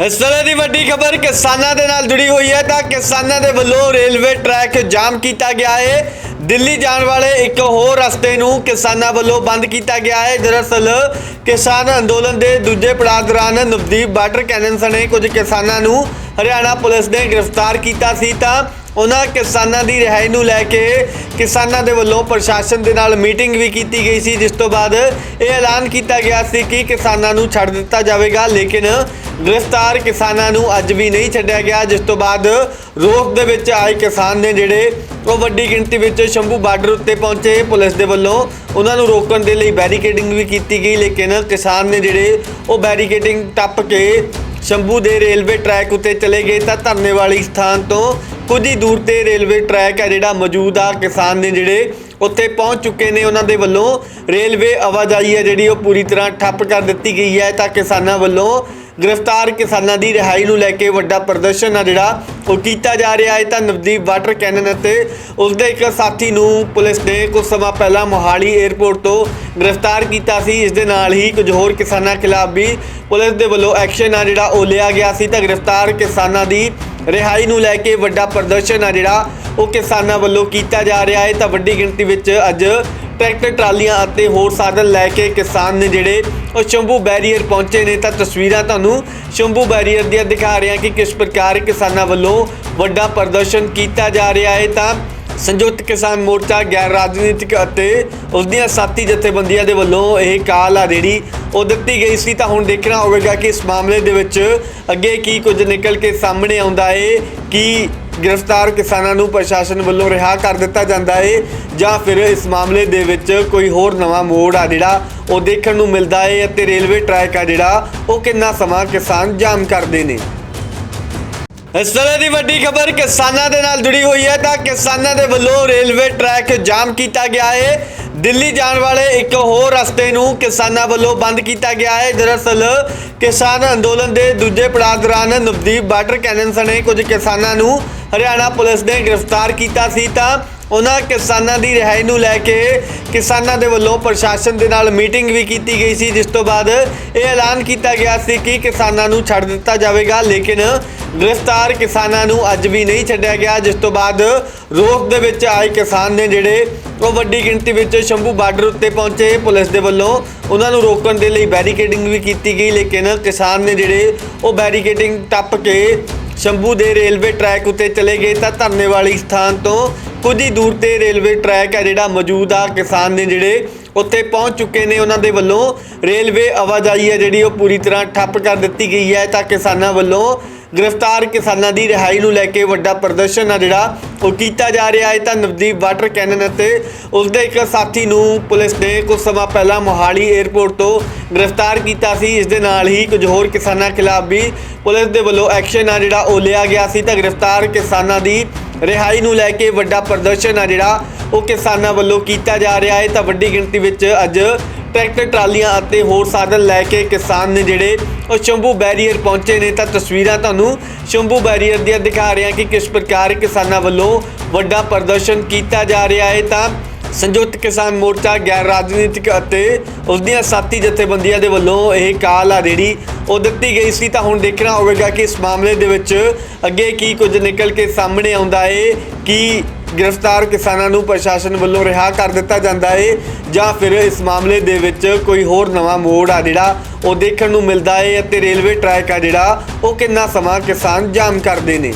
ਇਸ ਤਰ੍ਹਾਂ ਦੀ ਵੱਡੀ ਖਬਰ ਕਿਸਾਨਾਂ ਦੇ ਨਾਲ ਜੁੜੀ ਹੋਈ ਹੈ ਤਾਂ ਕਿਸਾਨਾਂ ਦੇ ਵੱਲੋਂ ਰੇਲਵੇ ਟਰੈਕ ਜਾਮ ਕੀਤਾ ਗਿਆ ਹੈ ਦਿੱਲੀ ਜਾਣ ਵਾਲੇ ਇੱਕ ਹੋਰ ਰਸਤੇ ਨੂੰ ਕਿਸਾਨਾਂ ਵੱਲੋਂ ਬੰਦ ਕੀਤਾ ਗਿਆ ਹੈ ਦਰਅਸਲ ਕਿਸਾਨ ਅੰਦੋਲਨ ਦੇ ਦੂਜੇ ਪੜਾਅ ਦੌਰਾਨ ਨਵਦੀਪ ਬਾਰਡਰ ਕੈਨਨ ਸਣੇ ਕੁਝ ਕਿਸਾਨਾਂ ਨੂੰ ਹਰਿਆਣਾ ਪੁਲਿਸ ਨੇ ਗ੍ਰਿਫਤਾਰ ਕੀਤਾ ਸੀ ਤਾਂ ਉਹਨਾਂ ਕਿਸਾਨਾਂ ਦੀ ਰਿਹਾਈ ਨੂੰ ਲੈ ਕੇ ਕਿਸਾਨਾਂ ਦੇ ਵੱਲੋਂ ਪ੍ਰਸ਼ਾਸਨ ਦੇ ਨਾਲ ਮੀਟਿੰਗ ਵੀ ਕੀਤੀ ਗਈ ਸੀ, ਜਿਸ ਤੋਂ ਬਾਅਦ ਇਹ ਐਲਾਨ ਕੀਤਾ ਗਿਆ ਸੀ ਕਿ ਕਿਸਾਨਾਂ ਨੂੰ ਛੱਡ ਦਿੱਤਾ ਜਾਵੇਗਾ, ਲੇਕਿਨ ਗ੍ਰਿਫਤਾਰ ਕਿਸਾਨਾਂ ਨੂੰ ਅੱਜ ਵੀ ਨਹੀਂ ਛੱਡਿਆ ਗਿਆ, ਜਿਸ ਤੋਂ ਬਾਅਦ ਰੋਸ ਦੇ ਵਿੱਚ ਆਏ ਕਿਸਾਨ ਨੇ ਜਿਹੜੇ ਉਹ ਵੱਡੀ ਗਿਣਤੀ ਵਿੱਚ ਸ਼ੰਭੂ ਬਾਰਡਰ ਉੱਤੇ ਪਹੁੰਚੇ। ਪੁਲਿਸ ਦੇ ਵੱਲੋਂ ਉਹਨਾਂ ਨੂੰ ਰੋਕਣ ਦੇ ਲਈ ਬੈਰੀਕੇਡਿੰਗ ਵੀ ਕੀਤੀ ਗਈ, ਲੇਕਿਨ ਕਿਸਾਨ ਨੇ ਜਿਹੜੇ ਉਹ ਬੈਰੀਕੇਡਿੰਗ ਟੱਪ ਕੇ ਸ਼ੰਭੂ ਦੇ ਰੇਲਵੇ ਟਰੈਕ ਉੱਤੇ ਚਲੇ ਗਏ ਤਾਂ ਧਰਨੇ ਵਾਲੀ ਸਥਾਨ ਤੋਂ ਕੁਝ ਹੀ ਦੂਰ ਤੇ ਰੇਲਵੇ ਟਰੈਕ ਹੈ ਜਿਹੜਾ ਮੌਜੂਦ ਆ। ਕਿਸਾਨ ਨੇ ਜਿਹੜੇ ਉੱਥੇ ਪਹੁੰਚ ਚੁੱਕੇ ਨੇ, ਉਹਨਾਂ ਦੇ ਵੱਲੋਂ ਰੇਲਵੇ ਆਵਾਜਾਈ ਹੈ ਜਿਹੜੀ ਉਹ ਪੂਰੀ ਤਰ੍ਹਾਂ ਠੱਪ ਕਰ ਦਿੱਤੀ ਗਈ ਹੈ। ਤਾਂ ਕਿਸਾਨਾਂ ਵੱਲੋਂ ਗ੍ਰਿਫਤਾਰ ਕਿਸਾਨਾਂ ਦੀ ਰਿਹਾਈ ਨੂੰ ਲੈ ਕੇ ਵੱਡਾ ਪ੍ਰਦਰਸ਼ਨ ਆ ਜਿਹੜਾ ਉਹ ਕੀਤਾ ਜਾ ਰਿਹਾ ਹੈ। ਤਾਂ ਨਵਦੀਪ ਵਾਟਰ ਕੈਨਨ ਅਤੇ ਉਸਦੇ ਇੱਕ ਸਾਥੀ ਨੂੰ ਪੁਲਿਸ ਨੇ ਕੁਝ ਸਮਾਂ ਪਹਿਲਾਂ ਮੋਹਾਲੀ 에ਅਰਪੋਰਟ ਤੋਂ ਗ੍ਰਿਫਤਾਰ ਕੀਤਾ ਸੀ। ਇਸ ਦੇ ਨਾਲ ਹੀ ਕੁਝ ਹੋਰ ਕਿਸਾਨਾਂ ਖਿਲਾਫ ਵੀ ਪੁਲਿਸ ਦੇ ਵੱਲੋਂ ਐਕਸ਼ਨ ਆ ਜਿਹੜਾ ਉਹ ਲਿਆ ਗਿਆ ਸੀ। ਤਾਂ ਗ੍ਰਿਫਤਾਰ ਕਿਸਾਨਾਂ ਦੀ ਰਿਹਾਈ ਨੂੰ ਲੈ ਕੇ ਵੱਡਾ ਪ੍ਰਦਰਸ਼ਨ ਆ ਜਿਹੜਾ ਉਹ ਕਿਸਾਨਾਂ ਵੱਲੋਂ ਕੀਤਾ ਜਾ ਰਿਹਾ ਹੈ। ਤਾਂ ਵੱਡੀ ਗਿਣਤੀ ਵਿੱਚ ਅੱਜ ਟਰੈਕਟਰ, ਟਰਾਲੀਆਂ ਅਤੇ ਹੋਰ ਸਾਧਨ ਲੈ ਕੇ ਕਿਸਾਨ ਨੇ ਜਿਹੜੇ ਉਹ ਸ਼ੰਭੂ ਬੈਰੀਅਰ ਪਹੁੰਚੇ ਨੇ। ਤਾਂ ਤਸਵੀਰਾਂ ਤੁਹਾਨੂੰ ਸ਼ੰਭੂ ਬੈਰੀਅਰ ਦੀਆਂ ਦਿਖਾ ਰਹੇ ਹਾਂ ਕਿ ਕਿਸ ਪ੍ਰਕਾਰ ਕਿਸਾਨਾਂ ਵੱਲੋਂ ਵੱਡਾ ਪ੍ਰਦਰਸ਼ਨ ਕੀਤਾ ਜਾ ਰਿਹਾ ਹੈ। ਤਾਂ ਸੰਯੁਕਤ ਕਿਸਾਨ ਮੋਰਚਾ, ਗੈਰ ਰਾਜਨੀਤਿਕ ਅਤੇ ਉਸ ਦੀਆਂ ਸਾਥੀ ਜਥੇਬੰਦੀਆਂ ਦੇ ਵੱਲੋਂ ਇਹ ਕਾਲ ਆ ਜਿਹੜੀ ਉਹ ਦਿੱਤੀ ਗਈ ਸੀ, ਤਾਂ ਹੁਣ ਦੇਖਣਾ ਹੋਵੇਗਾ ਕਿ ਇਸ ਮਾਮਲੇ ਦੇ ਵਿੱਚ ਅੱਗੇ ਕੀ ਕੁਝ ਨਿਕਲ ਕੇ ਸਾਹਮਣੇ ਆਉਂਦਾ ਏ, ਕੀ ਗ੍ਰਿਫਤਾਰ ਕਿਸਾਨਾਂ ਨੂੰ ਪ੍ਰਸ਼ਾਸਨ ਵੱਲੋਂ ਰਿਹਾ ਕਰ ਦਿੱਤਾ ਜਾਂਦਾ ਹੈ ਜਾਂ ਫਿਰ ਇਸ ਮਾਮਲੇ ਦੇ ਵਿੱਚ ਕੋਈ ਹੋਰ ਨਵਾਂ ਮੋੜ ਆ ਜਿਹੜਾ ਉਹ ਦੇਖਣ ਨੂੰ ਮਿਲਦਾ ਏ, ਅਤੇ ਰੇਲਵੇ ਟਰੈਕ ਆ ਜਿਹੜਾ, ਉਹ ਕਿੰਨਾ ਸਮਾਂ ਕਿਸਾਨ ਜਾਮ ਕਰਦੇ ਨੇ। ਇਸ ਤਰ੍ਹਾਂ ਦੀ ਵੱਡੀ ਖਬਰ ਕਿਸਾਨਾਂ ਦੇ ਨਾਲ ਜੁੜੀ ਹੋਈ ਹੈ, ਤਾਂ ਕਿਸਾਨਾਂ ਦੇ ਵੱਲੋਂ ਰੇਲਵੇ ਟਰੈਕ ਜਾਮ ਕੀਤਾ ਗਿਆ ਹੈ ਦਿੱਲੀ ਜਾਣ ਵਾਲੇ ਇੱਕ ਹੋਰ ਰਸਤੇ ਨੂੰ ਕਿਸਾਨਾਂ ਵੱਲੋਂ ਬੰਦ ਕੀਤਾ ਗਿਆ ਹੈ। ਦਰਅਸਲ, ਕਿਸਾਨ ਅੰਦੋਲਨ ਦੇ ਦੂਜੇ ਪੜਾਅ ਦੌਰਾਨ ਨਵਦੀਪ ਬਾਰਡਰ ਕੈਨਨ ਸਣੇ ਕੁਝ ਕਿਸਾਨਾਂ ਨੂੰ ਹਰਿਆਣਾ ਪੁਲਿਸ ਨੇ ਗ੍ਰਿਫਤਾਰ ਕੀਤਾ ਸੀ ਤਾਂ ਉਹਨਾਂ ਕਿਸਾਨਾਂ ਦੀ ਰਿਹਾਈ ਨੂੰ ਲੈ ਕੇ ਕਿਸਾਨਾਂ ਦੇ ਵੱਲੋਂ ਪ੍ਰਸ਼ਾਸਨ ਦੇ ਨਾਲ ਮੀਟਿੰਗ ਵੀ ਕੀਤੀ ਗਈ ਸੀ, ਜਿਸ ਤੋਂ ਬਾਅਦ ਇਹ ਐਲਾਨ ਕੀਤਾ ਗਿਆ ਸੀ ਕਿ ਕਿਸਾਨਾਂ ਨੂੰ ਛੱਡ ਦਿੱਤਾ ਜਾਵੇਗਾ, ਲੇਕਿਨ ਗ੍ਰਿਫਤਾਰ ਕਿਸਾਨਾਂ ਨੂੰ ਅੱਜ ਵੀ ਨਹੀਂ ਛੱਡਿਆ ਗਿਆ, ਜਿਸ ਤੋਂ ਬਾਅਦ ਰੋਸ ਦੇ ਵਿੱਚ ਆਏ ਕਿਸਾਨ ਨੇ ਜਿਹੜੇ ਉਹ ਵੱਡੀ ਗਿਣਤੀ ਵਿੱਚ ਸ਼ੰਭੂ ਬਾਰਡਰ ਉੱਤੇ ਪਹੁੰਚੇ। ਪੁਲਿਸ ਦੇ ਵੱਲੋਂ ਉਹਨਾਂ ਨੂੰ ਰੋਕਣ ਦੇ ਲਈ ਬੈਰੀਕੇਡਿੰਗ ਵੀ ਕੀਤੀ ਗਈ, ਲੇਕਿਨ ਕਿਸਾਨ ਨੇ ਜਿਹੜੇ ਉਹ ਬੈਰੀਕੇਡਿੰਗ ਟੱਪ ਕੇ ਸ਼ੰਭੂ ਦੇ ਰੇਲਵੇ ਟਰੈਕ ਉੱਤੇ ਚਲੇ ਗਏ ਤਾਂ ਧਰਨੇ ਵਾਲੀ ਸਥਾਨ ਤੋਂ ਕੁਝ ਹੀ ਦੂਰ ਤੇ ਰੇਲਵੇ ਟਰੈਕ ਹੈ ਜਿਹੜਾ ਮੌਜੂਦ ਆ। ਕਿਸਾਨ ਨੇ ਜਿਹੜੇ ਉੱਥੇ ਪਹੁੰਚ ਚੁੱਕੇ ਨੇ, ਉਹਨਾਂ ਦੇ ਵੱਲੋਂ ਰੇਲਵੇ ਆਵਾਜਾਈ ਹੈ ਜਿਹੜੀ ਉਹ ਪੂਰੀ ਤਰ੍ਹਾਂ ਠੱਪ ਕਰ ਦਿੱਤੀ ਗਈ ਹੈ ਤਾਂ ਕਿਸਾਨਾਂ ਵੱਲੋਂ ਗ੍ਰਿਫਤਾਰ ਕਿਸਾਨਾਂ ਦੀ ਰਿਹਾਈ ਨੂੰ ਲੈ ਕੇ ਵੱਡਾ ਪ੍ਰਦਰਸ਼ਨ ਆ ਜਿਹੜਾ ਉਹ ਕੀਤਾ ਜਾ ਰਿਹਾ ਹੈ। ਤਾਂ ਨਵਦੀਪ ਵਾਟਰ ਕੈਨਨ ਅਤੇ ਉਸਦੇ ਇੱਕ ਸਾਥੀ ਨੂੰ ਪੁਲਿਸ ਨੇ ਕੁਝ ਸਮਾਂ ਪਹਿਲਾਂ ਮੋਹਾਲੀ 에ਅਰਪੋਰਟ ਤੋਂ ਗ੍ਰਿਫਤਾਰ ਕੀਤਾ ਸੀ। ਇਸ ਦੇ ਨਾਲ ਹੀ ਕੁਝ ਹੋਰ ਕਿਸਾਨਾਂ ਖਿਲਾਫ ਵੀ ਪੁਲਿਸ ਦੇ ਵੱਲੋਂ ਐਕਸ਼ਨ ਆ ਜਿਹੜਾ ਉਹ ਲਿਆ ਗਿਆ ਸੀ। ਤਾਂ ਗ੍ਰਿਫਤਾਰ ਕਿਸਾਨਾਂ ਦੀ ਰਿਹਾਈ ਨੂੰ ਲੈ ਕੇ ਵੱਡਾ ਪ੍ਰਦਰਸ਼ਨ ਆ ਜਿਹੜਾ ਉਹ ਕਿਸਾਨਾਂ ਵੱਲੋਂ ਕੀਤਾ ਜਾ ਰਿਹਾ ਹੈ। ਤਾਂ ਵੱਡੀ ਗਿਣਤੀ ਵਿੱਚ ਅੱਜ ਟਰੈਕਟਰ, ਟਰਾਲੀਆਂ ਅਤੇ ਹੋਰ ਸਾਧਨ ਲੈ ਕੇ ਕਿਸਾਨ ਨੇ ਜਿਹੜੇ ਉਹ ਸ਼ੰਭੂ ਬੈਰੀਅਰ ਪਹੁੰਚੇ ਨੇ। ਤਾਂ ਤਸਵੀਰਾਂ ਤੁਹਾਨੂੰ ਸ਼ੰਭੂ ਬੈਰੀਅਰ ਦੀਆਂ ਦਿਖਾ ਰਹੇ ਹਾਂ ਕਿ ਕਿਸ ਪ੍ਰਕਾਰ ਕਿਸਾਨਾਂ ਵੱਲੋਂ ਵੱਡਾ ਪ੍ਰਦਰਸ਼ਨ ਕੀਤਾ ਜਾ ਰਿਹਾ ਹੈ। ਤਾਂ ਸੰਯੁਕਤ ਕਿਸਾਨ ਮੋਰਚਾ, ਗੈਰ ਰਾਜਨੀਤਿਕ ਅਤੇ ਉਸ ਦੀਆਂ ਸਾਥੀ ਜਥੇਬੰਦੀਆਂ ਦੇ ਵੱਲੋਂ ਇਹ ਕਾਲ ਆ ਜਿਹੜੀ ਉਹ ਦਿੱਤੀ ਗਈ ਸੀ। ਤਾਂ ਹੁਣ ਦੇਖਣਾ ਹੋਵੇਗਾ ਕਿ ਇਸ ਮਾਮਲੇ ਦੇ ਵਿੱਚ ਅੱਗੇ ਕੀ ਕੁਝ ਨਿਕਲ ਕੇ ਸਾਹਮਣੇ ਆਉਂਦਾ ਹੈ। ਕਿ ਗ੍ਰਿਫਤਾਰ ਕਿਸਾਨਾਂ ਨੂੰ ਪ੍ਰਸ਼ਾਸਨ ਵੱਲੋਂ ਰਿਹਾ ਕਰ ਦਿੱਤਾ ਜਾਂਦਾ ਹੈ ਜਾਂ ਫਿਰ ਇਸ ਮਾਮਲੇ ਦੇ ਵਿੱਚ ਕੋਈ ਹੋਰ ਨਵਾਂ ਮੋੜ ਆ ਜਿਹੜਾ ਉਹ ਦੇਖਣ ਨੂੰ ਮਿਲਦਾ ਹੈ ਅਤੇ ਰੇਲਵੇ ਟਰੈਕ ਆ ਜਿਹੜਾ, ਉਹ ਕਿੰਨਾ ਸਮਾਂ ਕਿਸਾਨ ਜਾਮ ਕਰਦੇ ਨੇ।